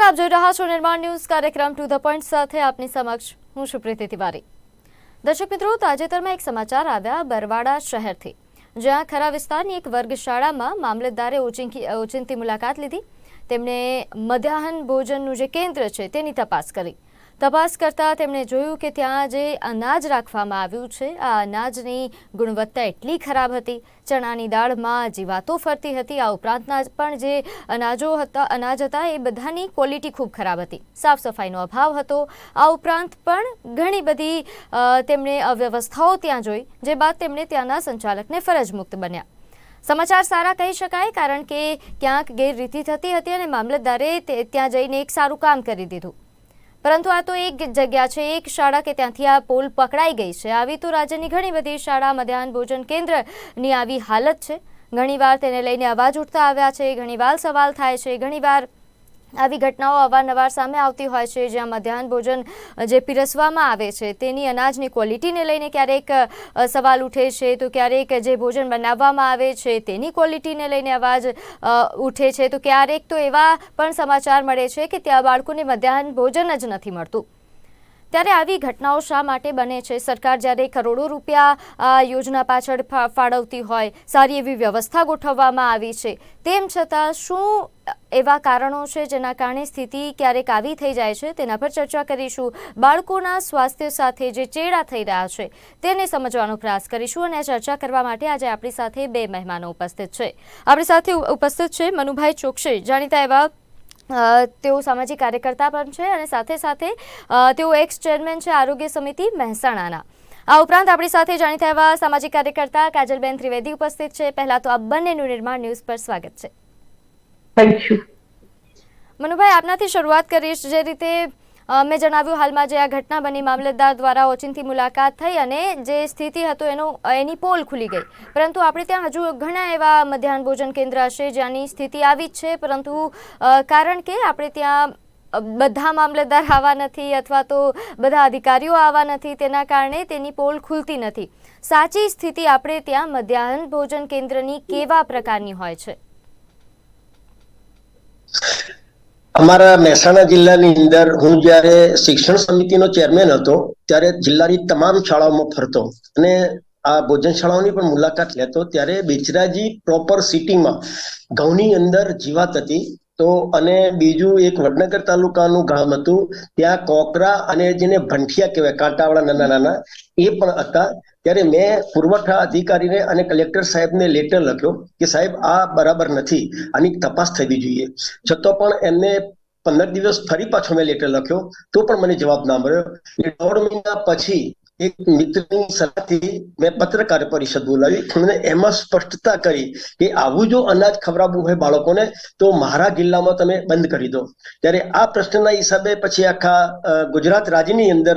નમસ્કાર, આપ જોઈ રહ્યા છો નિર્માણ ન્યૂઝ કાર્યક્રમ ટુ ધ પોઈન્ટ સાથે આપની સમક્ષ હું છું પ્રીતિ તિવારી. દર્શક મિત્રો, તાજેતરમાં એક સમાચાર આવ્યા બરવાડા શહેરથી. જ્યાં ખરા વિસ્તારની એક વર્ગશાળામાં મામલતદારે ઓચિંકી, ઓચિંતી મુલાકાત લીધી. તેમણે મધ્યાહન ભોજનનું જે કેન્દ્ર છે તેની તપાસ કરી. તપાસ કરતાં તેમણે જોયું કે ત્યાં જે અનાજ રાખવામાં આવ્યું છે. આ અનાજની ગુણવત્તા એટલી ખરાબ હતી. ચણાની દાળમાં જીવાતો ફરતી હતી. આ ઉપરાંતના પણ જે અનાજો હતા, અનાજ હતા, એ બધાની ક્વોલિટી ખૂબ ખરાબ હતી. સાફ સફાઈનો અભાવ હતો. આ ઉપરાંત પણ ઘણી બધી તેમણે અવ્યવસ્થાઓ ત્યાં જોઈ, જે બાદ તેમણે ત્યાંના સંચાલકને ફરજ મુક્ત બન્યા. સમાચાર સારા કહી શકાય, કારણ કે ક્યાંક ગેરરીતિ થતી હતી અને મામલતદારે ત્યાં જઈને એક સારું કામ કરી દીધું. પરંતુ આ તો એક જગ્યા છે, એક શાળા કે ત્યાંથી આ પોલ પકડાઈ ગઈ છે. આવી તો રાજ્યની ઘણી બધી શાળા, મધ્યાહન ભોજન કેન્દ્રની આવી હાલત છે. ઘણીવાર તેને લઈને અવાજ ઉઠતા આવ્યા છે, ઘણીવાર સવાલ થાય છે, ઘણીવાર આવી ઘટનાઓ અવારનવાર સામે આવતી હોય છે, જ્યાં મધ્યાહન ભોજન જે પીરસવામાં આવે છે, તેની અનાજની ક્વોલિટીને લઈને ક્યારેક સવાલ ઉઠે છે. તો ક્યારેક જે ભોજન બનાવવામાં આવે છે, તેની ક્વોલિટીને લઈને અવાજ ઉઠે છે. તો ક્યારેક તો એવા પણ સમાચાર મળે છે કે ત્યાં બાળકોને મધ્યાહન ભોજન જ નથી મળતું. ત્યારે આવી ઘટનાઓ શા માટે બને છે? સરકાર જ્યારે કરોડો રૂપિયા યોજના પાછળ ફાળવતી હોય, સારી એવી વ્યવસ્થા ગોઠવવામાં આવી છે. તેમ છતાં શું એવા કારણો છે જેના કારણે સ્થિતિ ક્યારેક આવી થઈ જાય છે? તેના પર ચર્ચા કરીશું. બાળકોના સ્વાસ્થ્ય સાથે જે ચેડા થઈ રહ્યા છે, તેને સમજવાનો પ્રયાસ કરીશું અને ચર્ચા કરવા માટે આજે આપણી સાથે બે મહેમાનો ઉપસ્થિત છે. આપણી સાથે ઉપસ્થિત છે મનુભાઈ ચોકસે. જાણીતા એવા તેઓ સામાજિક કાર્યકર્તા પણ છે અને સાથે સાથે તેઓ એક્સ ચેરમેન છે આરોગ્ય સમિતિ મહેસાણાના. આ ઉપરાંત આપણી સાથે જાણીતા એવા સામાજિક કાર્યકર્તા કાજલબેન ત્રિવેદી ઉપસ્થિત છે. પહેલા તો આ બંનેનું નિર્માણ ન્યૂઝ પર સ્વાગત છે. મનુભાઈ આપનાથી શરૂઆત કરીશ જે રીતે મેં જણાવ્યું હાલમાં જે આ ઘટના બની, મામલતદાર દ્વારા ઓચિંતી મુલાકાત થઈ અને જે સ્થિતિ હતો એનો, એની પોલ ખુલી ગઈ. પરંતુ આપણે ત્યાં હજુ ઘણા એવા મધ્યાહન ભોજન કેન્દ્ર હશે જ્યાંની સ્થિતિ આવી જ છે. પરંતુ કારણ કે આપણે ત્યાં બધા મામલતદાર આવા નથી અથવા તો બધા અધિકારીઓ આવા નથી, તેના કારણે તેની પોલ ખુલતી નથી. સાચી સ્થિતિ આપણે ત્યાં મધ્યાહન ભોજન કેન્દ્રની કેવા પ્રકારની હોય છે? અમારા મહેસાણા જિલ્લાની અંદર હું જ્યારે શિક્ષણ સમિતિનો ચેરમેન હતો, ત્યારે જિલ્લાની તમામ શાળાઓમાં ફરતો અને આ ભોજન શાળાઓની પણ મુલાકાત લેતો, ત્યારે બેચરાજી પ્રોપર સિટીમાં ઘઉંની અંદર જીવાત હતી. તો અને બીજું એક વડનગર તાલુકાનું ગામ હતું, ત્યાં કોકરા અને જેને ભંઠિયા કહેવાય, કાંટાવાળા નાના નાના, એ પણ હતા. ત્યારે મેં પુરવઠા અધિકારીને અને કલેક્ટર સાહેબને લેટર લખ્યો કે સાહેબ, આ બરાબર નથી. આની તપાસ થવી જોઈએ. છતાં પણ એમને પંદર દિવસ ફરી પાછો મેં લેટર લખ્યો. તો પણ મને જવાબ ના મળ્યો. દોઢ મહિના પછી એક મિત્રની સલાહથી મેં પત્રકાર પરિષદ બોલાવી. અને એમાં સ્પષ્ટતા કરી કે આવું જો અનાજ ખવડાવવું હોય બાળકોને, તો મારા જિલ્લામાં તમે બંધ કરી દો. ત્યારે આ પ્રશ્નના હિસાબે પછી આખા ગુજરાત રાજ્યની અંદર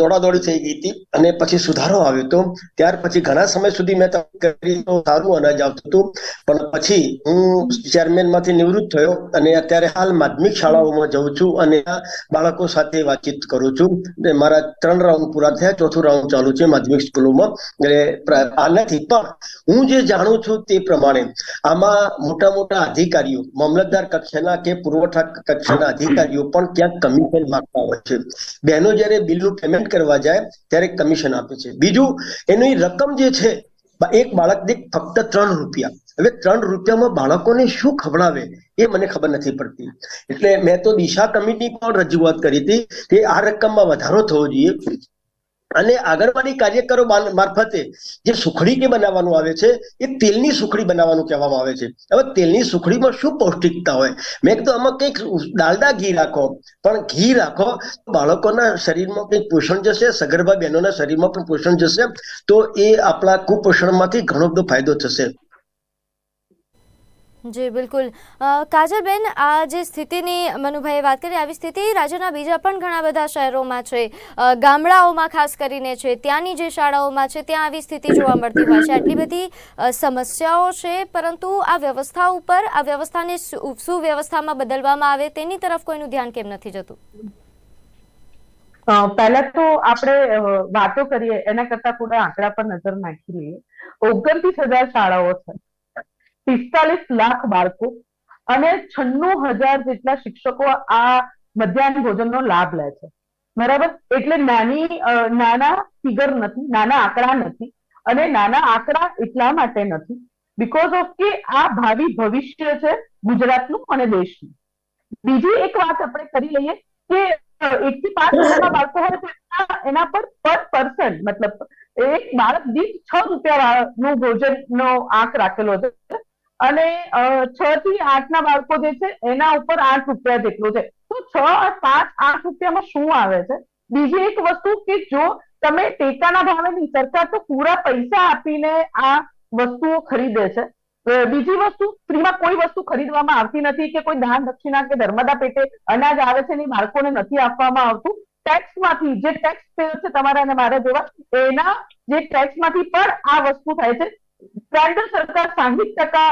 દોડાદોડી થઈ ગઈ હતી અને પછી સુધારો આવ્યો હતો. ત્યાર પછી ઘણા સમય સુધી મેં કરી તો સારું અનાજ આવતું હતું. પણ પછી હું ચેરમેનમાંથી નિવૃત્ત થયો અને અત્યારે હાલ માધ્યમિક શાળાઓમાં જઉં છું અને બાળકો સાથે વાતચીત કરું છું. મારા ત્રણ રાઉન્ડ પૂરા થયા. ચોથું રાઉન્ડ ચાલુ છે માધ્યમિક સ્કૂલોમાં. એટલે આનાથી પણ હું જે જાણું છું તે પ્રમાણે આમાં મોટા મોટા અધિકારીઓ, મામલતદાર કક્ષાના કે પુરવઠા કક્ષાના અધિકારીઓ પણ ક્યાંક કમિશન માંગતા હોય છે. બહેનો જ્યારે બિલનું પેમેન્ટ કરવા જાય ત્યારે કમિશન આપે છે. બીજું, એની રકમ જે છે એક બાળક દીઠ ફક્ત ત્રણ રૂપિયા. હવે ત્રણ રૂપિયામાં બાળકોને શું ખવડાવે એ મને ખબર નથી પડતી. એટલે મેં તો દિશા કમિટી પણ રજૂઆત કરી હતી કે આ રકમમાં વધારો થવો જોઈએ. અને આંગણવાડી કાર્યકરો મારફતે જે સુખડી કે બનાવવાનું આવે છે, એ તેલની સુખડી બનાવવાનું કહેવામાં આવે છે. હવે તેલની સુખડીમાં શું પૌષ્ટિકતા હોય? મેં કીધું આમાં કંઈક ડાલડા ઘી રાખો. પણ ઘી રાખો તો બાળકોના શરીરમાં કંઈક પોષણ જશે, સગર્ભા બહેનોના શરીરમાં પણ પોષણ જશે, તો એ આપણા કુપોષણમાંથી ઘણો બધો ફાયદો થશે. જી, બિલકુલ. કાજલબેન, આ જે સ્થિતિની મનુભાઈએ વાત કરી, આવી સ્થિતિ રાજ્યના બીજા પણ ઘણા બધા શહેરોમાં છે. ગામડાઓમાં ખાસ કરીને છે, ત્યાંની જે શાળાઓમાં છે, ત્યાં આવી સ્થિતિ જોવા મળતી હોય છે. આટલી બધી સમસ્યાઓ છે, પરંતુ આ વ્યવસ્થા ઉપર, આ વ્યવસ્થાને સુવ્યવસ્થામાં બદલવામાં આવે, તેની તરફ કોઈનું ધ્યાન કેમ નથી જતું? પહેલા તો આપણે વાતો કરીએ, એના કરતા થોડા આંકડા પર નજર નાખી લઈએ ઓગણત્રીસ હજાર શાળાઓ છે. પિસ્તાલીસ લાખ બાળકો અને છન્નું હજાર જેટલા શિક્ષકો આ મધ્યાહન ભોજનનો લાભ લે છે. બરાબર? એટલે નાની નાના ફિગર નથી, નાના આંકડા નથી અને નાના આંકડા એટલા માટે નથી બીકોઝ ઓફ કે આ ભાવિ ભવિષ્ય છે ગુજરાતનું અને દેશનું. બીજી એક વાત આપણે કરી લઈએ કે એક થી પાંચ વર્ષના બાળકો હોય તો એના- પર પર પર્સન મતલબ એક બાળક દીઠ છ રૂપિયા નું ભોજનનો આંક રાખેલો છે. અને છ થી આઠ ના બાળકો જે છે, એના ઉપર આઠ રૂપિયા જેટલું છે. તો છ પાંચ, આઠ રૂપિયામાં શું આવે છે? બીજી એક વસ્તુ કે જો તમે ટેકાના ભાવે નહીં સરકાર તો પૂરા પૈસા આપીને આ વસ્તુઓ ખરીદે છે. બીજી વસ્તુ ફ્રીમાં કોઈ વસ્તુ ખરીદવામાં આવતી નથી કે કોઈ દાન દક્ષિણા કે ધર્મદા પેટે અનાજ આવે છે ને બાળકોને નથી આપવામાં આવતું. ટેક્સમાંથી જે ટેક્સ છે તમારા અને મારા જેવા, એના જે ટેક્સમાંથી પણ આ વસ્તુ થાય છે. કેન્દ્ર સરકાર સાહીઠ ટકા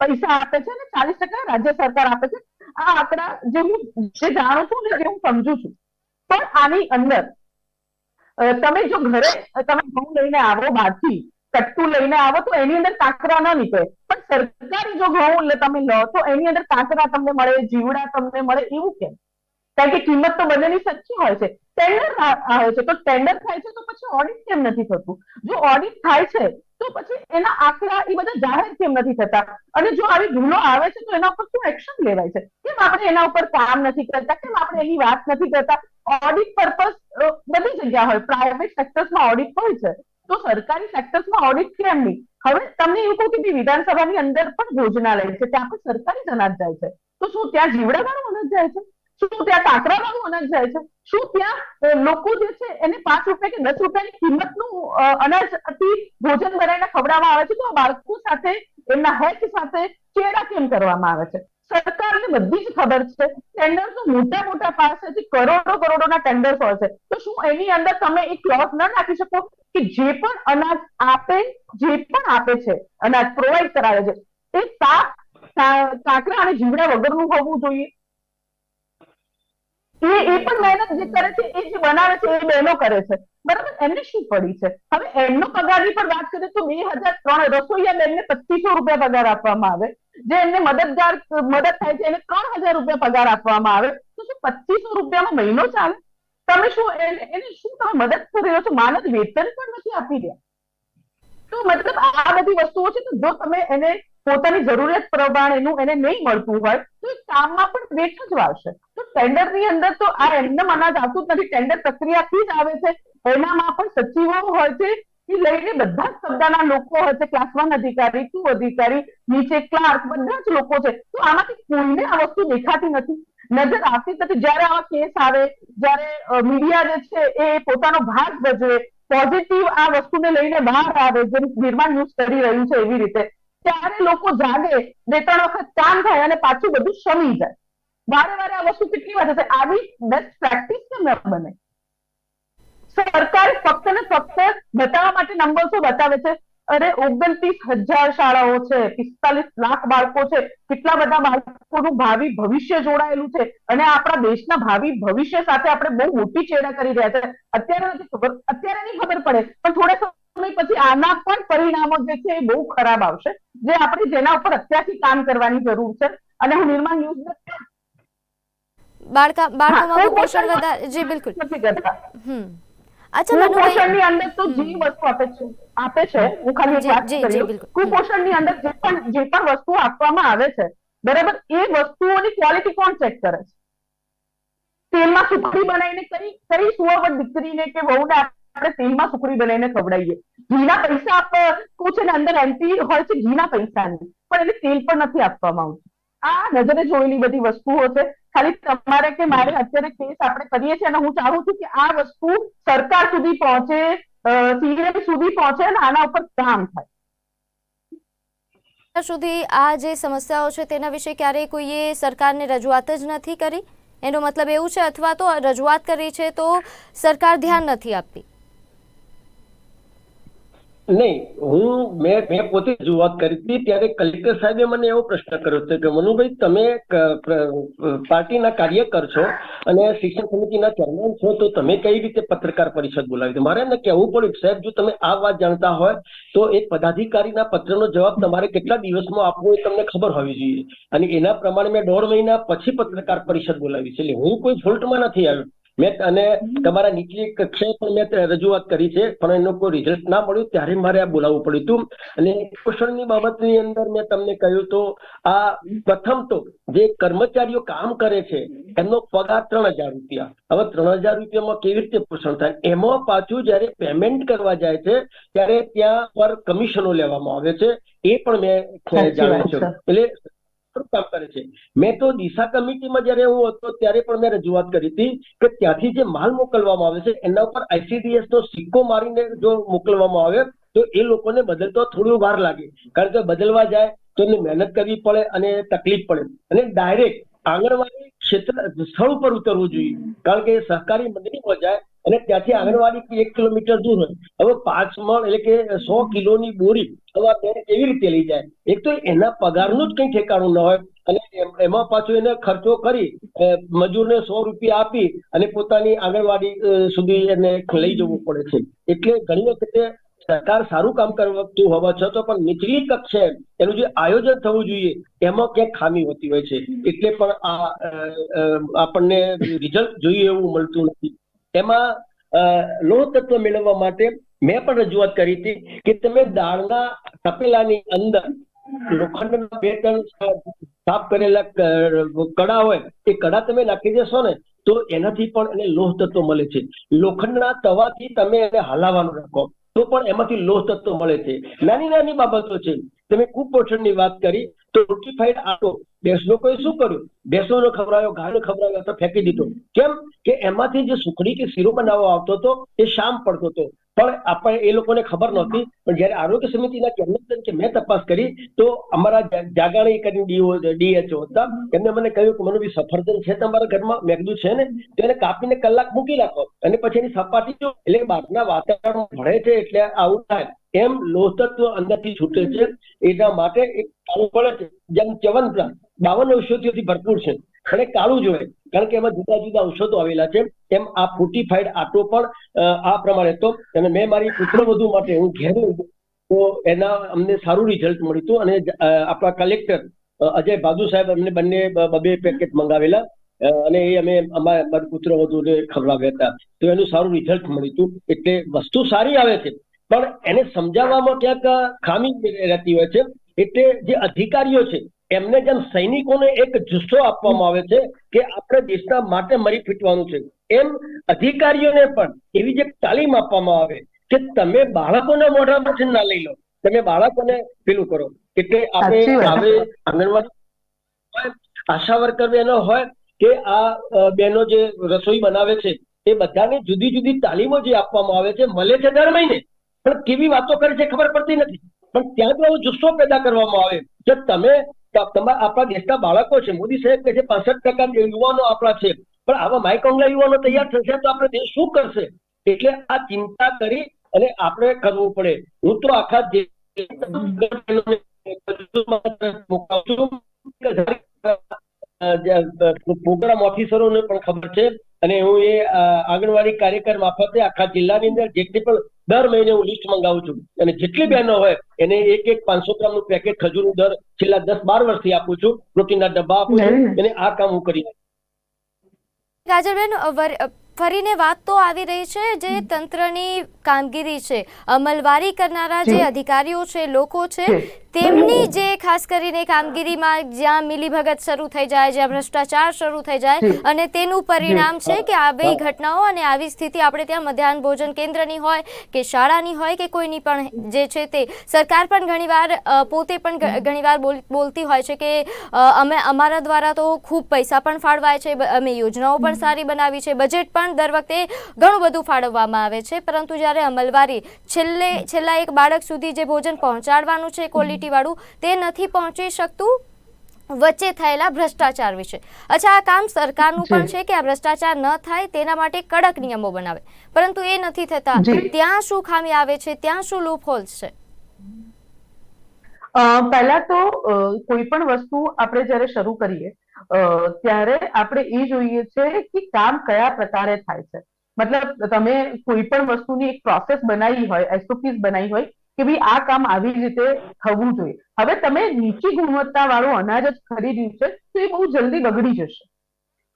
પૈસા આપે છે અને ચાલીસ ટકા રાજ્ય સરકાર આપે છે. આ આંકડા જે હું, જે જાણું છું ને એ હું સમજુ છું. પણ આની અંદર તમે જો ઘરે, તમે ઘઉં લઈને આવો બહારથી, કટ્ટું લઈને આવો તો એની અંદર કાંકરા ન નીકળે. પણ સરકારી જો ઘઉં તમે લો તો એની અંદર કાંકરા તમને મળે, જીવડા તમને મળે, એવું કેમ? કારણ કે કિંમત તો બંનેની સચ્ચી હોય છે. ટેન્ડર આવે છે. તો ટેન્ડર થાય છે તો પછી ઓડિટ કેમ નથી થતું? જો ઓડિટ થાય છે તો પછી એના આંકડા એ બધા જાહેર કેમ નથી થતા? અને જો આવી ભૂલો આવે છે, તો એના ઉપર શું એક્શન લેવાય છે? કેમ આપણે એના ઉપર કામ નથી કરતા? કેમ આપણે એની વાત નથી કરતા? ઓડિટ પર્પઝ બધી જગ્યા હોય. પ્રાઇવેટ સેક્ટર્સમાં ઓડિટ હોય છે. તો સરકારી સેક્ટર્સમાં ઓડિટ કેમ નહીં? હવે તમને એવું કહું કે વિધાનસભાની અંદર પણ ભોજનાલય છે, ત્યાં પણ સરકારી અનાજ જાય છે. તો શું ત્યાં જીવડાવાનું અનાજ જાય છે? શું ત્યાં કાંકરાવાળું અનાજ જાય છે? શું ત્યાં લોકો જે છે એને પાંચ રૂપિયા કે દસ રૂપિયાની કિંમતનું અનાજ અતિ ભોજન બનાવીને ખવડાવવામાં આવે છે? તો આ બાળકો સાથે, એમના હેલ્થ સાથે ચેડા કેમ કરવામાં આવે છે? સરકારને બધી જ ખબર છે. ટેન્ડર તો મોટા મોટા પાસ છે, કરોડો કરોડોના ટેન્ડર્સ હોય છે. તો શું એની અંદર તમે એક ક્લોઝ ન નાખી શકો કે જે પણ અનાજ આપે, જે પણ આપે છે, અનાજ પ્રોવાઈડ કરાવે છે. એ સાફ કા- કાંકરા અને જીવડા વગરનું હોવું જોઈએ. એ એ પણ મહેનત જે કરે છે, એ જે બનાવે છે, એ બહેનો કરે છે. બરાબર? એમને શું પડી છે? હવે એમનો પગારની પણ વાત કરીએ તો બે હજાર ત્રણ રસોઈયા બેનને પચીસો રૂપિયા પગાર આપવામાં આવે. જે એમને મદદગાર, મદદ થાય છે, એને ત્રણ હજાર રૂપિયા પગાર આપવામાં આવે. તો શું પચીસો રૂપિયામાં મહિનો ચાલે? તમે શું એને એને શું તમે મદદ કરી રહ્યો છો? માનદ વેતન પણ નથી આપી રહ્યા. તો મતલબ આ બધી વસ્તુઓ છે, તો જો તમે એને પોતાની જરૂરિયાત પ્રમાણેનું એને નહીં મળતું હોય, તો એ કામમાં પણ વેઠ જ વાળશે. તો ટેન્ડરની અંદર તો આ એમને અનાજ આવતું જ નથી. ટેન્ડર પ્રક્રિયાથી જ આવે છે. એનામાં પણ સચિવો હોય છે એ લઈને બધા જ શબ્દના લોકો હોય છે. ક્લાસ વન અધિકારી ટુ અધિકારી, નીચે ક્લાર્ક બધા જ લોકો છે. તો આમાંથી કોઈને આ વસ્તુ દેખાતી નથી. નજર આવતી નથી. જ્યારે આવા કેસ આવે, જ્યારે મીડિયા જે છે એ પોતાનો ભાગ ભજવે પોઝિટિવ આ વસ્તુને લઈને બહાર આવે, જેમ નિર્માણ ન્યૂઝ કરી રહ્યું છે એવી રીતે. ત્યારે લોકો જાગે, બે ત્રણ વખત કામ થાય અને પાછું બધું શમી જાય. વારે વારે આ વસ્તુ કેટલી વાર થશે? આવી બેસ્ટ પ્રેક્ટિસ કેમ ન બને? સરકાર ફક્ત ને ફક્ત બતાવવા માટે નંબર્સો બતાવે છે? અરે, ઓગણત્રીસ હજાર શાળાઓ છે, પિસ્તાલીસ લાખ બાળકો છે, કેટલા બધા બાળકોનું ભાવિ ભવિષ્ય જોડાયેલું છે? અને આપણા દેશના ભાવિ ભવિષ્ય સાથે આપણે બહુ મોટી ચેડા કરી રહ્યા છે. અત્યારે નથી ખબર, અત્યારે નહીં ખબર પડે, પણ થોડા સમય પછી આના પણ પરિણામો જે છે એ બહુ ખરાબ આવશે. જે આપણે જેના ઉપર અત્યારથી કામ કરવાની જરૂર છે. અને હું નિર્માણ ન્યૂઝ બાળકા બાળકોમાં કુપોષણ વધારે જી બિલકુલ. નથી કરતા. હમ. અચ્છા કુપોષણની અંદર તો જે વસ્તુ આપે છે આપે છે હું ખાલી વાત કરી. કુપોષણની અંદર જે પણ જે પણ વસ્તુ આપવામાં આવે છે બરાબર એ વસ્તુઓની ક્વોલિટી કોણ ચેક કરે છે? તેલમાં સુખડી બનાવીને કઈ કઈ સુવર્ણ દીકરીને કે વહુને આપણે તેલમાં સુખડી બનાવીને ખવડાવીએ. ઘીના પૈસા આપવું છે ને, અંદર એન્ટી હોય છે ઘીના પૈસાની. પણ એને તેલ પણ નથી આપવામાં આવતું. આ નજરે જોયેલી બધી વસ્તુઓ છે. ખાલી તમારે કે મારે અત્યારે કેસ આપણે કરીએ છીએ અને હું ચાહું છું કે આ વસ્તુ સરકાર સુધી પહોંચે સીએમ સુધી પહોંચે અને આના ઉપર કામ થાય. સુધી આ જે સમસ્યાઓ છે તેના વિશે ક્યારેય કોઈએ સરકારને રજૂઆત જ નથી કરી? એનો મતલબ એવું છે અથવા તો રજૂઆત કરી છે તો સરકાર ધ્યાન નથી આપતી? નહીં, હું, મેં મેં પોતે રજૂઆત કરી હતી ત્યારે કલેક્ટર સાહેબે મને એવો પ્રશ્ન કર્યો હતો કે, મનુભાઈ, તમે પાર્ટીના કાર્યકર છો અને શિક્ષણ સમિતિના ચેરમેન છો, તો તમે કઈ રીતે પત્રકાર પરિષદ બોલાવી? હતી? મારે એમને કહેવું પડ્યું સાહેબ, જો તમે આ વાત જાણતા હોય, તો એક પદાધિકારીના પત્રનો જવાબ તમારે કેટલા દિવસમાં આપવો એ તમને ખબર હોવી જોઈએ. અને એના પ્રમાણે મેં દોઢ મહિના પછી પત્રકાર પરિષદ બોલાવી છે. એટલે હું કોઈ ફોલ્ટમાં નથી આવ્યો. મેં અને તમારા નીચલી કક્ષાએ પણ મેં રજૂઆત કરી છે પણ એનું કોઈ રિઝલ્ટ ના મળ્યું ત્યારે મારે આ બોલાવવું પડ્યું હતું. અને પોષણની બાબતની અંદર મેં તમને કહ્યું તો આ પ્રથમ તો જે કર્મચારીઓ કામ કરે છે એમનો પગાર ત્રણ હજાર રૂપિયા. હવે ત્રણ હજાર રૂપિયામાં કેવી રીતે પોષણ થાય? એમાં પાછું જ્યારે પેમેન્ટ કરવા જાય છે ત્યારે ત્યાં પર કમિશનો લેવામાં આવે છે. એ પણ મેં જાણ્યું છે. એટલે સારું કામ કરે છે. મેં તો દિશા કમિટીમાં જ્યારે હું હતો ત્યારે પણ મેં રજૂઆત કરી હતી કે ત્યાંથી જે માલ મોકલવામાં આવે છે એના ઉપર આઈસીડીએસ નો સિક્કો મારીને જો મોકલવામાં આવે તો એ લોકોને બદલતો થોડું વાર લાગે. કારણ કે બદલવા જાય તો એમને મહેનત કરવી પડે અને તકલીફ પડે. અને ડાયરેક્ટ આંગણવાડી ક્ષેત્ર સ્થળ ઉપર ઉતરવું જોઈએ. કારણ કે સહકારી મંડળીમાં જાય અને ત્યાંથી આંગણવાડી એક કિલોમીટર દૂર હવે પાંચ મણ એટલે કે સો કિલોની બોરી હવે આ બેન કેવી રીતે લઈ જાય? એક તો એના પગારનું જ કંઈ ઠેકાણું ન હોય અને એમાં પાછું એને ખર્ચો કરી મજૂરને સો રૂપિયા આપી અને પોતાની આંગણવાડી સુધી એને લઈ જવું પડે છે. એટલે ઘણી વખતે સરકાર સારું કામ કરતું હોવા છતાં પણ નીચલી કક્ષે એનું જે આયોજન થવું જોઈએ, એમાં ક્યાંક ખામી હોતી હોય છે. એટલે પણ આ આપણને રિઝલ્ટ જોઈએ એવું મળતું નથી. એમાં લોહ તત્વ મેળવવા માટે મેં પણ રજૂઆત કરી હતી કે તમે દાળના તપેલાની અંદર લોખંડના બે ત્રણ સાફ કરેલા કડા હોય, એ કડા તમે નાખી દેશો ને, તો એનાથી પણ એને લોહ તત્વ મળે છે. લોખંડના તવાથી તમે એને હલાવવાનું રાખો, તો પણ એમાંથી લોહ તત્વ મળે છે. નાની નાની બાબતો છે. તમે કુપોષણની વાત કરી, તો રોટીફાઈડ આટો ભેંસ લોકોએ શું કર્યું? ભેંસોને ખવડાવ્યો ગાયને ખવડાવ્યો તો ફેંકી દીધો. કેમ? કે એમાંથી જે સુખડી કે શીરો બનાવવા આવતો હતો, એ શામ પડતો હતો. પણ આપણે એ લોકોને ખબર નહોતી. પણ જ્યારે આરોગ્ય સમિતિના ચેરમેન કે મેં તપાસ કરી, તો અમારા જાગાણી કરીને ડીઓ, ડીએચઓ હતા. એમને મને કહ્યું કે, મનુભાઈ, સફરજન છે તમારા ઘરમાં? મેગદુ છે ને? તો કાપીને કલાક મૂકી રાખો અને પછી એની સપાટી એટલે બહારના વાતાવરણ ભળે છે એટલે આવું થાય. એમ લોહ તત્વ અંદરથી છૂટે છે. એના માટે એક પડે છે. જેમ ચ્યવનપ્રાશ બાવન ઔષધિઓથી ભરપૂર છે. અને કાળું જોઈએ કારણ કે એમાં જુદા જુદા ઔષધો આવેલા છે. એમ આ ફોર્ટિફાઈડ આટો પણ આ પ્રમાણે તો, અને મેં મારી પુત્રવધુ માટે, હું ઘેર તો એના અમને સારું રિઝલ્ટ મળ્યું હતું. અને આપણા કલેક્ટર અજય ભાદુ સાહેબ અમને બંને બ- પેકેટ મંગાવેલા. અને એ અમે અમારા પુત્રવધુને ખવડાવ્યા હતા. તો એનું સારું રિઝલ્ટ મળ્યું હતું. એટલે વસ્તુ સારી આવે છે. પણ એને સમજાવવામાં ક્યાંક ખામી રહેતી હોય છે. એટલે જે અધિકારીઓ છે એમને જેમ સૈનિકોને એક જુસ્સો આપવામાં આવે છે કે આપણે દેશના માટે મરી ફીટવાનું છે એમ અધિકારીઓને પણ એવી જે તાલીમ આપવામાં આવે કે તમે બાળકોના મોઢામાંથી ના લઈ લો તમે બાળકોને પેલું કરો. એટલે આપણે. હવે આંગણવાડી આશા વર્કર બહેનો હોય કે આ બહેનો જે રસોઈ બનાવે છે એ બધાને જુદી જુદી તાલીમો જે આપવામાં આવે છે મળે છે દર મહિને. પણ કેવી વાતો કરે છે ખબર પડતી નથી. પણ ત્યાં તો એવો જુસ્સો પેદા કરવામાં આવે. કે તમે તમારા આપણા દેશના બાળકો છે, મોદી સાહેબ કે છે, પાસઠ ટકા યુવાનો આપણા છે. પણ આવા માયકોંગલા યુવાનો તૈયાર થશે તો આપણે દેશ શું કરશે? એટલે આ ચિંતા કરી અને આપણે કરવું પડે. હું તો આખા પ્રોગ્રામ ઓફિસરોને પણ ખબર છે અને હું એ આંગણવાડી કાર્યકર મારફતે આખા જિલ્લાની અંદર જેટલી પણ દર મહિને હું લિસ્ટ મંગાવું છું અને જેટલી બહેનો હોય એને એક એક પાંચસો ગ્રામનું પેકેટ ખજૂરનું દર છેલ્લા દસ બાર વર્ષથી આપું છું પ્રોટીનના ડબ્બા આપું છું અને આ કામ હું કરી અ, ફરીને વાત તો આવી રહી છે જે તંત્રની કામગીરી છે. અમલવારી કરનારા જે અધિકારીઓ છે લોકો છે તેમની જે ખાસ કરીને કામગીરીમાં જ્યાં મિલીભગત શરૂ થઈ જાય જ્યાં ભ્રષ્ટાચાર શરૂ થઈ જાય અને તેનું પરિણામ છે કે આવી. ઘટનાઓ અને આવી સ્થિતિ આપણે ત્યાં મધ્યાહન ભોજન કેન્દ્રની હોય કે શાળાની હોય કે કોઈની પણ જે છે તે. સરકાર પણ ઘણીવાર પોતે પણ ઘણીવાર બોલ- બોલતી હોય છે કે અમે અમારા દ્વારા તો ખૂબ પૈસા પણ ફાળવાય છે અમે યોજનાઓ પણ સારી બનાવી છે બજેટ પણ દર વખતે ઘણું બધું ફાળવવામાં આવે છે. પરંતુ જ્યારે અમલવારી છેલ્લે છેલ્લા એક બાળક સુધી જે ભોજન પહોંચાડવાનું છે ક્વોલિટી વાળું તે નથી પહોંચી શકતું. વચ્ચે થયેલા ભ્રષ્ટાચાર વિશે. અચ્છા આ કામ સરકારનું પણ છે કે આ ભ્રષ્ટાચાર ન થાય તેના માટે કડક નિયમો બનાવે. પરંતુ એ નથી થતા. ત્યાં શું ખામી આવે છે? ત્યાં શું લૂપ હોલ્સ છે પહેલા તો કોઈ પણ વસ્તુ આપણે જ્યારે શરૂ કરીએ ત્યારે આપણે એ જોઈએ છે કે કામ કયા પ્રકારે થાય છે. મતલબ તમે કોઈ પણ વસ્તુની એક પ્રોસેસ બનાવી હોય એસઓપીસ બનાવી હોય કે ભાઈ આ કામ આવી રીતે થવું જોઈએ. હવે તમે નીચી ગુણવત્તા વાળું અનાજ જ ખરીદ્યું છે, તો એ બહુ જલ્દી બગડી જશે.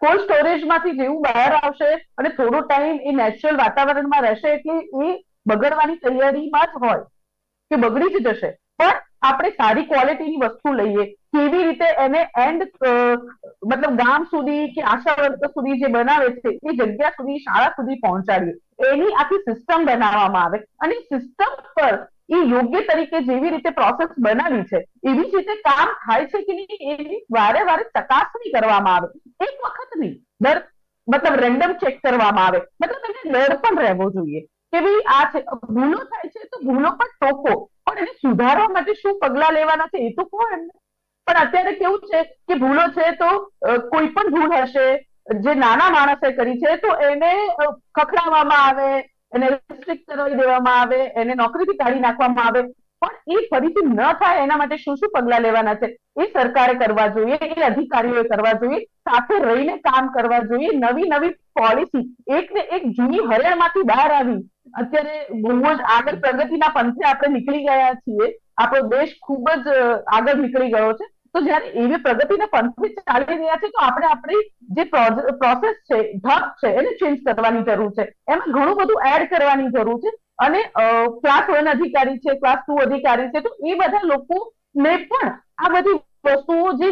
કોલ્ડ સ્ટોરેજમાંથી જેવું બહાર આવશે અને થોડો ટાઈમ એ નેચરલ વાતાવરણમાં રહેશે એટલે એ બગડવાની તૈયારીમાં જ હોય કે બગડી જ જશે. પણ આપણે સારી ક્વોલિટીની વસ્તુ લઈએ કેવી રીતે એને એન્ડ મતલબ ગામ સુધી કે આશા વર્કર સુધી જે બનાવે છે, એ જગ્યા સુધી, શાળા સુધી પહોંચાડીએ. એની આખી સિસ્ટમ બનાવવામાં આવે. અને સિસ્ટમ પર એ યોગ્ય તરીકે જેવી રીતે પ્રોસેસ બનાવી છે, એવી જ રીતે કામ થાય છે કે નહીં, એની વારે વારે ચકાસણી કરવામાં આવે. એક વખત નહીં, દર, મતલબ રેન્ડમ ચેક કરવામાં આવે. મતલબ એને ડર પણ રહેવો જોઈએ કે ભાઈ આ છે ભૂલો થાય છે તો ભૂલો પણ ટોકો. પણ એને સુધારવા માટે શું પગલા લેવાના છે એ તો કહો એમને. પણ અત્યારે કેવું છે કે ભૂલો છે તો કોઈ પણ ભૂલ હશે, જે નાના માણસે કરી છે, તો એને ખખડાવવામાં આવે, એને રિસ્ટ્રિક્ટ કરાવી દેવામાં આવે, એને નોકરીથી કાઢી નાખવામાં આવે. પણ એ ફરીથી ન થાય, એના માટે શું શું પગલા લેવાના છે? એ સરકારે કરવા જોઈએ, એ અધિકારીઓએ કરવા જોઈએ, સાથે રહીને કામ કરવા જોઈએ. નવી નવી પોલિસી એક ને એક જૂની હરેણમાંથી બહાર આવી. અત્યારે બહુ જ આગળ પ્રગતિના પંથે આપણે નીકળી ગયા છીએ. આપણો દેશ ખૂબ જ આગળ નીકળી ગયો છે. તો જયારે એવી પ્રગતિના પંથે ચાલી રહ્યા છે, તો આપણે આપણી જે પ્રોસેસ છે, ઢબ છે, એને ચેન્જ કરવાની જરૂર છે. એમાં ઘણું બધું એડ કરવાની જરૂર છે. અને ક્લાસ વન અધિકારી છે ક્લાસ ટુ અધિકારી છે, તો એ બધા લોકોને પણ આ બધી વસ્તુઓ જે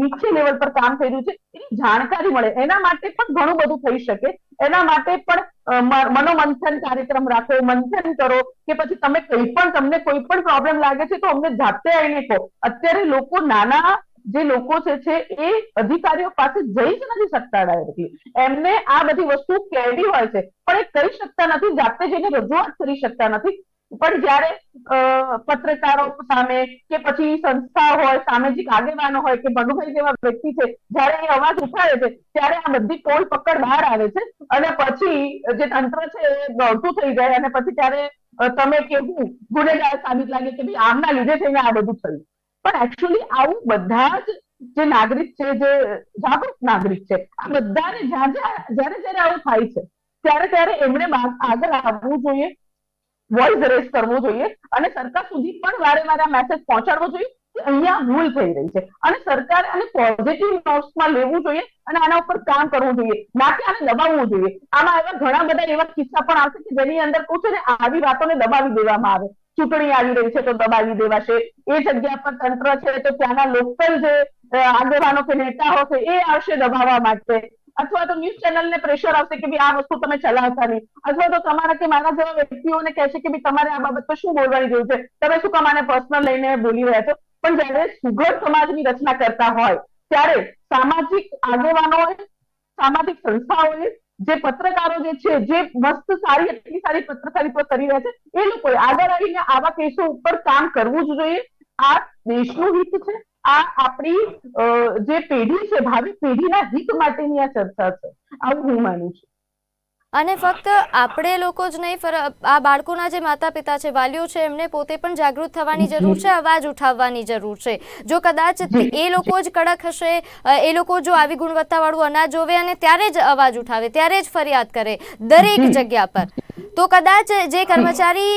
નીચે લેવલ પર કામ થઈ રહ્યું છે, એની જાણકારી મળે. એના માટે પણ ઘણું બધું થઈ શકે. એના માટે પણ મનોમંથન કાર્યક્રમ રાખો, મંથન કરો, કે પછી તમે કંઈ પણ, તમને કોઈ પણ પ્રોબ્લેમ લાગે છે તો અમને જાતે આવીને કહો. અત્યારે લોકો નાના જે લોકો છે છે, એ અધિકારીઓ પાસે જઈ જ નથી શકતા ડાયરેક્ટલી એમને આ બધી વસ્તુ કહેવી હોય છે, પણ એ કરી શકતા નથી, જાતે જઈને રજૂઆત કરી શકતા નથી. પણ જ્યારે પત્રકારો સામે કે પછી સંસ્થા હોય, સામાજિક આગેવાનો હોય કે મનુભાઈ જેવા વ્યક્તિ છે, જ્યારે એ અવાજ ઉઠાવે છે, ત્યારે આ બધી પોલ પકડ બહાર આવે છે. અને પછી જે તંત્ર છે એ દોડતું થઈ જાય અને પછી ત્યારે તમે કે હું, ગુનેગાર સાબિત લાગે કે ભાઈ આમના લીધે થઈને આ બધું થયું. પણ એકચ્યુઅલી આવું બધા જ જે નાગરિક છે, જે જાગૃત નાગરિક છે, આ બધાને જ્યાં જ્યાં, જ્યારે જ્યારે આવું થાય છે, ત્યારે ત્યારે એમણે આગળ આવવું જોઈએ. વોઇસ રેસ કરવો જોઈએ અને સરકાર સુધી પણ વારે વારે મેસેજ પહોંચાડવો જોઈએ કે અહીંયા ભૂલ થઈ રહી છે. અને સરકારે આને પોઝિટિવ નોટ્સમાં લેવું જોઈએ અને આના ઉપર કામ કરવું જોઈએ, ના કે આને દબાવવું જોઈએ. આમાં એવા ઘણા બધા એવા કિસ્સા પણ આવશે કે જેની અંદર કહું છું ને, આવી વાતોને દબાવી દેવામાં આવે. ચૂંટણી આવી રહી છે તો દબાવી દેવાશે. એ જગ્યા પર તંત્ર છે તો ત્યાંના લોકલ જે આગેવાનો કે નેતાઓ છે એ આવશે દબાવવા માટે. અથવા તો ન્યૂઝ ચેનલને પ્રેશર આવશે કે આ વસ્તુ તમે ચલાવતા નહીં. અથવા તો તમારા કે મારા જેવા વ્યક્તિઓને કહેશે કે ભાઈ તમારે આ બાબત પર શું બોલવાની જરૂર છે? તમે શું કામ પર્સનલ લઈને બોલી રહ્યા છો? પણ જ્યારે સુઘડ સમાજની રચના કરતા હોય, ત્યારે સામાજિક આગેવાનોએ સામાજિક સંસ્થાઓએ જે પત્રકારો જે છે, જે મસ્ત સારી, એટલી સારી પત્રકારિતા કરી રહ્યા છે, એ લોકોએ આગળ આવીને આવા કેસો ઉપર કામ કરવું જ જોઈએ. આ દેશનું હિત છે. આ આપણી જે પેઢી છે ભાવિ પેઢીના હિત માટેની આ ચર્ચા છે. આવું હું માનું છું. અને ફક્ત આપણે લોકો જ નહીં આ બાળકોના જે માતા પિતા છે વાલીઓ છે એમને પોતે પણ જાગૃત થવાની જરૂર છે અવાજ ઉઠાવવાની જરૂર છે. જો કદાચ એ લોકો જ કડક હશે એ લોકો જો આવી ગુણવત્તાવાળું અનાજ જોવે અને ત્યારે જ અવાજ ઉઠાવે ત્યારે જ ફરિયાદ કરે દરેક જગ્યા પર તો કદાચ જે કર્મચારી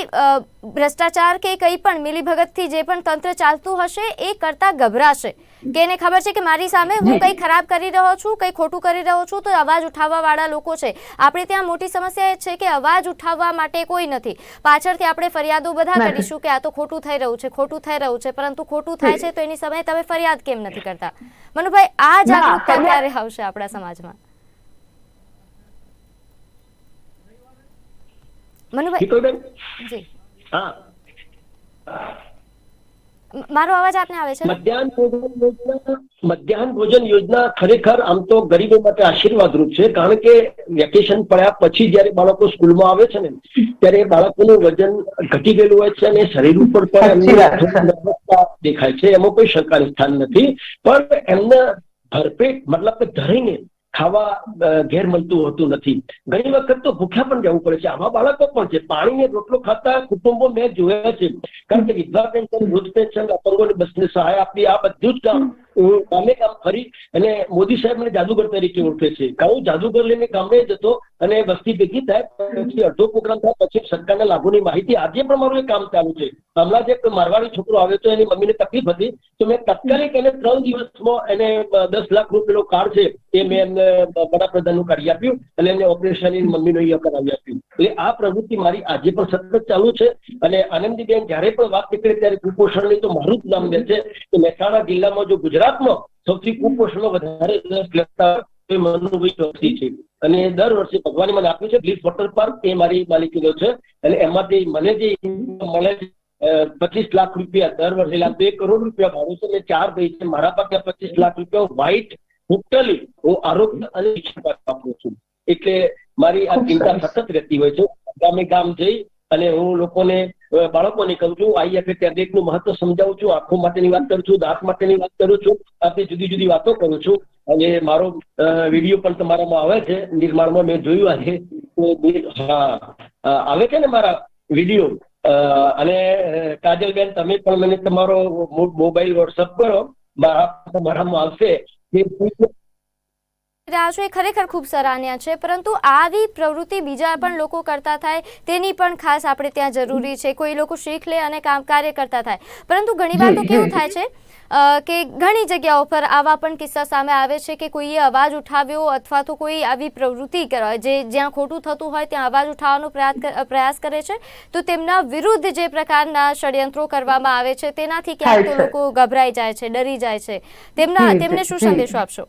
ભ્રષ્ટાચાર કે કંઈ પણ મિલીભગતથી જે પણ તંત્ર ચાલતું હશે એ કરતા ગભરાશે. કે એને ખબર છે કે મારી સામે હું કંઈ ખરાબ કરી રહ્યો છું કંઈ ખોટું કરી રહ્યો છું તો અવાજ ઉઠાવવા વાળા લોકો છે. આપણે ત્યાં મોટી સમસ્યા એ છે કે અવાજ ઉઠાવવા માટે કોઈ નથી. પાછળથી આપણે ફરિયાદો બધા કરીશું કે આ તો ખોટું થઈ રહ્યું છે ખોટું થઈ રહ્યું છે પરંતુ ખોટું થાય છે તો એની સમયે તમે ફરિયાદ કેમ નથી કરતા? મનુભાઈ આ જાગૃતતા ક્યારે આવશે આપણા સમાજમાં? મનુભાઈ જી. મારો અવાજ આપને આવે છે? મધ્યાહન ભોજન યોજના મધ્યાહન ભોજન યોજના ખરેખર આમ તો ગરીબો માટે આશીર્વાદ રૂપ છે કારણ કે વેકેશન પડ્યા પછી જ્યારે બાળકો સ્કૂલમાં આવે છે ને ત્યારે બાળકોનું વજન ઘટી ગયેલું હોય છે અને શરીર ઉપર પણ એમની દેખાય છે. એમાં કોઈ શંકાનું સ્થાન નથી પણ એમને ભરપેટ મતલબ કે ધરીને ખાવા ઘેર મળતું હોતું નથી. ઘણી વખત તો ભૂખ્યા પણ જવું પડે છે. આવા બાળકો પણ છે. પાણીને રોટલો ખાતા કુટુંબો મેં જોયા છે. કારણ કે વિધવા પેન્શન, વૃદ્ધ પેન્શન, અપંગોને બસને સહાય આપી આ બધું જ કામ ગામે ગામ ફરી અને મોદી સાહેબ મને જાદુગર તરીકે ઓળખે છે. કારણ જાદુગર લઈને ગામડે જતો અને વસ્તી ભેગી થાય પછી અડધો પ્રોગ્રામ થાય, પછી સરકારના લાભોની માહિતી આજે પણ મારું એ કામ ચાલુ છે. હમણાં જે મારવાડી છોકરો આવ્યો તો એની મમ્મીને તકલીફ હતી. તો મેં તાત્કાલિક એને ત્રણ દિવસમાં એને દસ લાખ રૂપિયાનો કાર્ડ છે એ મેં એમને વડાપ્રધાનનું કાઢી આપ્યું અને એમને ઓપરેશન મમ્મીનું અહીંયા કરાવી આપ્યું. એટલે આ પ્રવૃત્તિ મારી આજે પણ સતત ચાલુ છે અને આનંદીબેન જ્યારે પણ વાત નીકળે ત્યારે કુપોષણની તો મારું જ નામ લે છે કે મહેસાણા જિલ્લામાં જો ગુજરાતમાં સૌથી કુપોષણમાં વધારે એ મનુભાઈ છે અને દર વર્ષે ભગવાને મને આપ્યું છે બ્લીસ વોટર પાર્ક એ મારી માલિકીનો છે. અને એમાંથી મને જે મળે પચીસ લાખ રૂપિયા દર વર્ષે એટલે બે કરોડ રૂપિયા ભાડું છે અને ચાર ભાઈ છે. મારા પાસે પચીસ લાખ રૂપિયા વ્હાઇટ ટોટલી હું આરોગ્ય અને શિક્ષણ વાપરું છું. એટલે મારી આ ચિંતા સતત રહેતી હોય છે. ગામે ગામ જઈ અને હું લોકોને બાળકોને કહું છું આઈએફએ ટેબ્લેટનું મહત્વ સમજાવું છું, આંખો માટેની વાત કરું છું, દાંત માટેની વાત કરું છું, આપણે જુદી જુદી વાતો કરું છું. અને મારો વીડિયો પણ તમારામાં આવે છે, નિર્માણમાં મેં જોયું આજે. હા આવે છે ને મારા વીડિયો? અને કાજલબેન, તમે પણ મને તમારો મોબાઈલ વોટ્સઅપ કરો. મારા, તમારામાં આવશે. રહ્યા છો એ ખરેખર ખૂબ સરાહનીય છે પરંતુ આવી પ્રવૃત્તિ બીજા પણ લોકો કરતા થાય તેની પણ ખાસ આપણે ત્યાં જરૂરી છે. કોઈ લોકો શીખ લે અને કામ કાર્ય કરતા થાય. પરંતુ ઘણી વાર તો કેવું થાય છે કે ઘણી જગ્યાઓ પર આવા પણ કિસ્સા સામે આવે છે કે કોઈએ અવાજ ઉઠાવ્યો અથવા તો કોઈ આવી પ્રવૃત્તિ કરે જે જ્યાં ખોટું થતું હોય ત્યાં અવાજ ઉઠાવવાનો પ્રયાસ પ્રયાસ કરે છે તો તેમના વિરુદ્ધ જે પ્રકારના ષડયંત્રો કરવામાં આવે છે તેનાથી ક્યાંક તો લોકો ગભરાઈ જાય છે ડરી જાય છે. તેમના તેમને શું સંદેશો આપશો?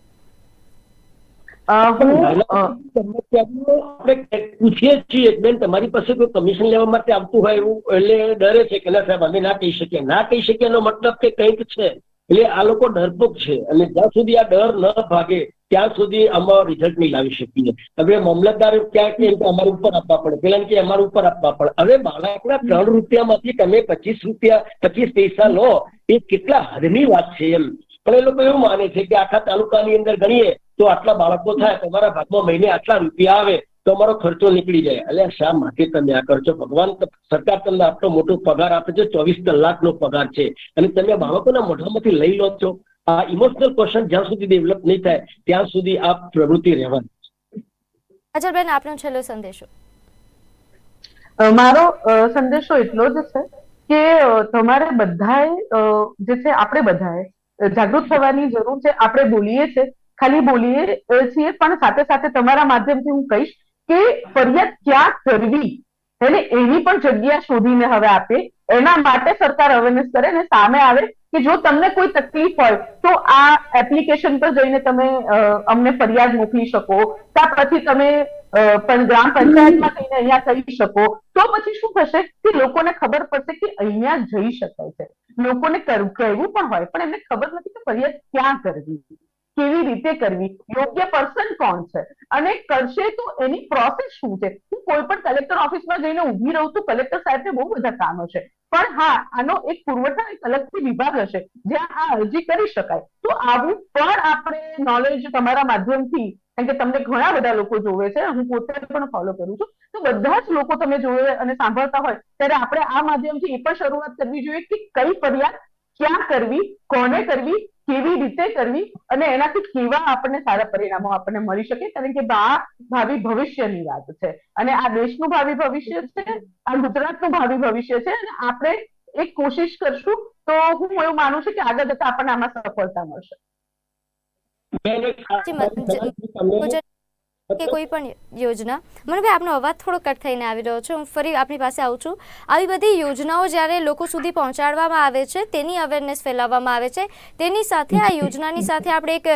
પૂછીએ છીએ. બેન તમારી પાસે કોઈ કમિશન લેવા માટે આવતું હોય એવું? એટલે ડરે છે કે ના સાહેબ અમે ના કહી શકીએ. ના કહી શકીએ એનો મતલબ કે કંઈક છે. એટલે આ લોકો ડરપોક છે. અને જ્યાં સુધી આ ડર ન ભાગે ત્યાં સુધી આમાં રિઝલ્ટ નહીં લાવી શકીએ. હવે મામલતદાર ક્યાં કે કે અમારા ઉપર આપવા પડે. પેલા કે અમારા ઉપર આપવા પડે. હવે બાળકના ત્રણ રૂપિયામાંથી તમે પચીસ રૂપિયા પચીસ પૈસા લો એ કેટલા હદની વાત છે એમ. પણ એ લોકો એવું માને છે કે આખા તાલુકાની અંદર ગણીએ તો આટલા બાળકો થાય તમારા ભાગમાં મહિને આટલા રૂપિયા આવે તો અમારો ખર્ચો નીકળી જાય. એટલે શા માટે તમે આ કરશો ભગવાન સરકાર તમને આટલો મોટો પગાર આપે છે ચોવીસ કલાકનો પગાર છે. અને તમે બાળકોના મોઢામાંથી લઈ લો છો. આ ઇમોશનલ ક્વેશ્ચન જ્યાં સુધી ડેવલપ નહીં થાય ત્યાં સુધી આ પ્રવૃત્તિ રહેવાની. અજરબેન આપનો છેલ્લો સંદેશો. મારો સંદેશો એટલો જ છે કે તમારે બધાએ જે છે આપણે બધાએ જાગૃત થવાની જરૂર છે. આપણે બોલીએ છે ખાલી બોલીએ છીએ, પણ સાથે સાથે તમારા માધ્યમથી હું કહીશ કે ફરિયાદ ક્યાં કરવી? એને એની પણ જગ્યા શોધીને હવે આપે. એના માટે સરકાર અવેરનેસ કરે ને સામે આવે કે જો તમને કોઈ તકલીફ હોય, તો આ એપ્લિકેશન પર જઈને તમે અમને ફરિયાદ મોકલી શકો. ત્યાં પછી તમે પણ ગ્રામ પંચાયતમાં જઈને અહીંયા કહી શકો. તો પછી શું થશે? કે લોકોને ખબર પડશે કે અહીંયા જઈ શકાય છે. લોકોને કર- કહેવું પણ હોય, પણ એમને ખબર નથી કે ફરિયાદ ક્યાં કરવી. કેવી રીતે કરવી? યોગ્ય પર્સન કોણ છે? અને કરશે તો એની પ્રોસેસ શું છે? હું કોઈ પણ કલેક્ટર ઓફિસમાં જઈને ઊભી રહું છું કલેક્ટર સાહેબને બહુ બધા કામ છે. પણ હા, આનો એક પુરવઠા એક અલગથી વિભાગ હશે, જ્યાં આ અરજી કરી શકાય. તો આવું પણ આપણે નોલેજ તમારા માધ્યમથી કારણ કે તમને ઘણા બધા લોકો જોવે છે, હું પોતે પણ ફોલો કરું છું. તો બધા જ લોકો તમે જોવે અને સાંભળતા હોય, ત્યારે આપણે આ માધ્યમથી એ પણ શરૂઆત કરવી જોઈએ કે કઈ ફરિયાદ ક્યાં કરવી, કોને કરવી કેવી રીતે કરવી અને એનાથી કેવા આપણને સારા પરિણામો આપણને મળી શકે? કારણ કે આ ભાવિ ભવિષ્યની વાત છે. અને આ દેશનું ભાવિ ભવિષ્ય છે આ ગુજરાતનું ભાવિ ભવિષ્ય છે અને આપણે એક કોશિશ કરશું તો હું એવું માનું છું કે આગળ જતા આપણને આમાં સફળતા મળશે. એક કે કોઈ પણ યોજના. મનુભાઈ આપનો અવાજ થોડો કટ થઈને આવી રહ્યો છે. હું ફરી આપની પાસે આવું છું. આવી બધી યોજનાઓ જ્યારે લોકો સુધી પહોંચાડવામાં આવે છે તેની અવેરનેસ ફેલાવવામાં આવે છે. તેની સાથે આ યોજનાની સાથે આપણે એક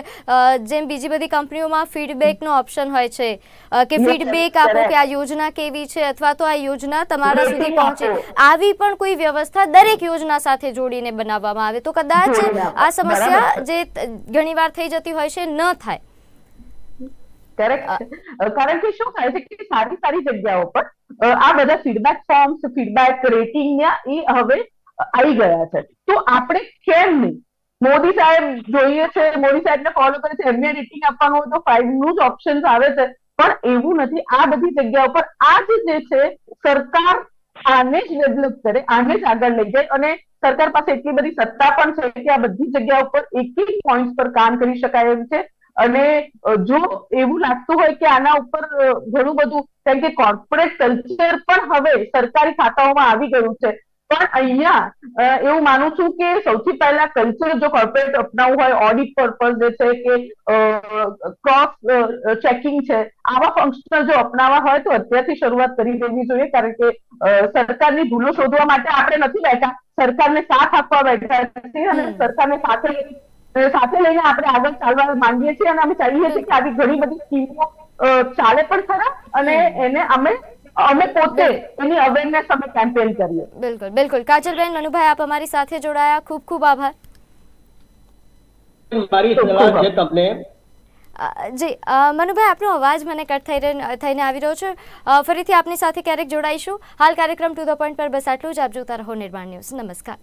જેમ બીજી બધી કંપનીઓમાં ફીડબેકનો ઓપ્શન હોય છે. કે ફીડબેક આપો કે આ યોજના કેવી છે અથવા તો આ યોજના તમારા સુધી પહોંચે. આવી પણ કોઈ વ્યવસ્થા દરેક યોજના સાથે જોડીને બનાવવામાં આવે. તો કદાચ આ સમસ્યા જે ઘણીવાર થઈ જતી હોય છે ન થાય. કરેક્ટ કારણ કે શું થાય છે કે સારી સારી જગ્યાઓ પર આ બધા ફીડબેક ફોર્મ્સ ફીડબેક રેટિંગ એ હવે આવી ગયા છે. તો આપણે કેમ નહીં? મોદી સાહેબ જોઈએ છે મોદી સાહેબને ફોલો કરે છે એમને રેટિંગ આપવાનું હોય તો ફાઈવનું જ ઓપ્શન આવે છે. પણ એવું નથી. આ બધી જગ્યાઓ પર આ જે છે સરકાર આને જ ડેવલપ કરે આને જ આગળ લઈ જાય. અને સરકાર પાસે એટલી બધી સત્તા પણ છે કે આ બધી જગ્યા ઉપર એક એક પોઈન્ટ પર કામ કરી શકાય એમ છે. અને જો એવું લાગતું હોય કે આના ઉપર ઘણું બધું કેમ કે કોર્પોરેટ કલ્ચર પણ હવે સરકારી ખાતાઓમાં આવી ગયું છે. પણ અહીંયા એવું માનું છું કે સૌથી પહેલા કલ્ચર જો કોર્પોરેટ અપનાવવું હોય ઓડિટ પર્પઝ જે છે કે ક્રોસ ચેકિંગ છે આવા ફંક્શન જો અપનાવવા હોય તો અત્યારથી શરૂઆત કરી દેવી જોઈએ. કારણ કે સરકારની ભૂલો શોધવા માટે આપણે નથી બેઠા. સરકારને સાથ આપવા બેઠા છીએ અને સરકારને સાથે સાથે લઈને આપણે આગળ ચાલવા માંગીએ છીએ અને અમે ચાહીએ છીએ કે આવી ઘણી બધી સ્કીમો ચાલે પણ ખરા અને એને અમે અમે પોતે એની અવેરનેસ અમે કેમ્પેન કરીએ. બિલકુલ બિલકુલ. કાજલબેન મનુભાઈ આપ અમારી સાથે જોડાયા. ખૂબ ખૂબ આભાર. મારી સલાહ છે તમને. જી મનુભાઈ આપનો અવાજ મને કટ થઈ રહ્યો- થઈને આવી રહ્યો છે. ફરીથી આપની સાથે ક્યારેક જોડાઈશું. હાલ કાર્યક્રમ ટુ ધ પોઈન્ટ પર બસ આટલું જ. આપ જોતા રહો નિર્માણ ન્યૂઝ. નમસ્કાર.